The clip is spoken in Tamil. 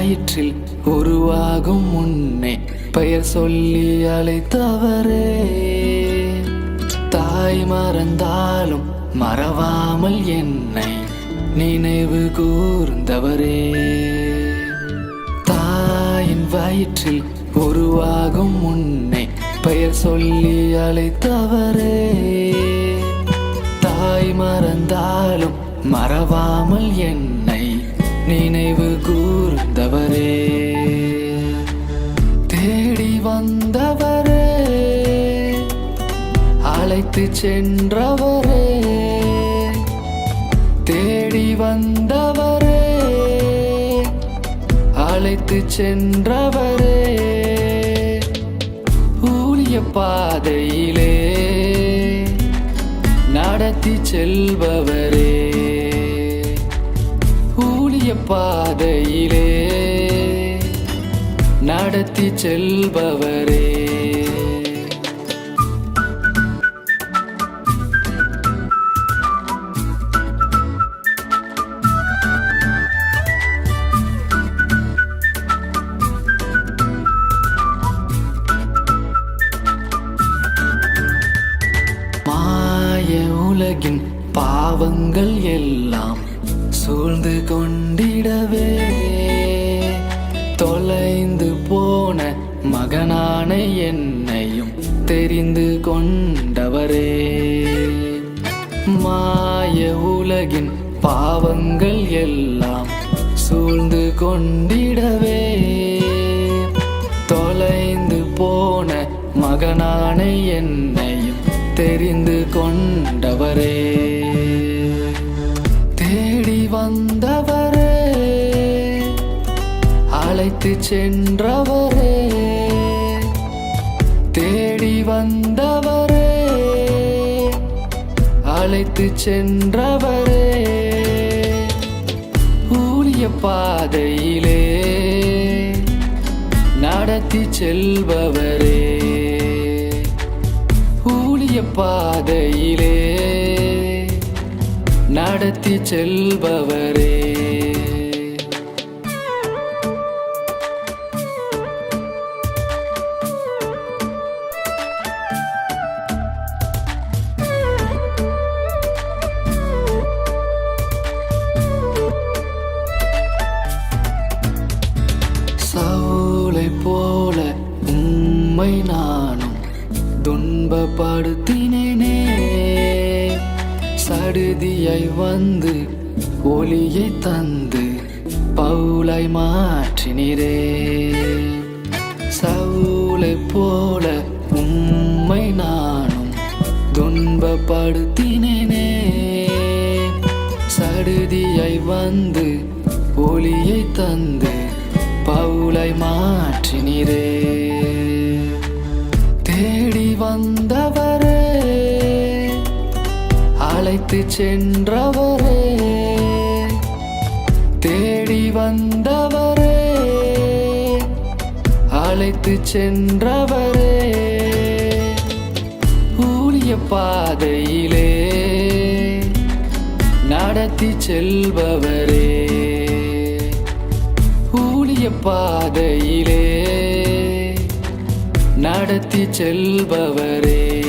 வயிற்றில் உருவாகும் முன்னே பெயர் சொல்லி அழைத்தவரே. தாய் மறந்தாலும் மறவாமல் என்னை நினைவு கூர்ந்தவரே. தாயின் வயிற்றில் உருவாகும் முன்னே பெயர் சொல்லி அழைத்தவரே. தாய் மறந்தாலும் மறவாமல் என் அழைத்து சென்றவரே தேடி வந்தவரே அழைத்து சென்றவரே. ஊழிய பாதையிலே நடத்தி செல்பவரே ஊழிய பாதையிலே நடத்தி செல்பவரே. உலகின் பாவங்கள் எல்லாம் சூழ்ந்து கொண்டிடவே. தொலைந்து போன மகனான என்னையும் தெரிந்து கொண்டவரே. மாய உலகின் பாவங்கள் எல்லாம் சூழ்ந்து கொண்டிடவே. தொலைந்து போன மகனான என்ன கொண்டவரே. தேடி வந்தவரே. அழைத்து சென்றவரே. தேடி வந்தவரே. அழைத்து சென்றவரே. ஊழிய பாதையிலே நடத்தி செல்பவரே. பாதையிலே நடத்தி செல்பவரே. சவுளை போல உம்மை நானும் துன்பப்படுத்தி கடுதியை வந்து ஒளியை தந்து பவுலை மாற்றினிரே. சவுளை போல உம்மை நானும் துன்பப்படுத்தினேனே. சடுதியை வந்து ஒளியை தந்து பவுலை மாற்றினிரே. அழைத்து சென்றவரே தேடி வந்தவரே அழைத்து சென்றவரே. ஊழிய பாதையிலே நடத்தி செல்பவரே. ஊழிய பாதையிலே நடத்தி செல்பவரே.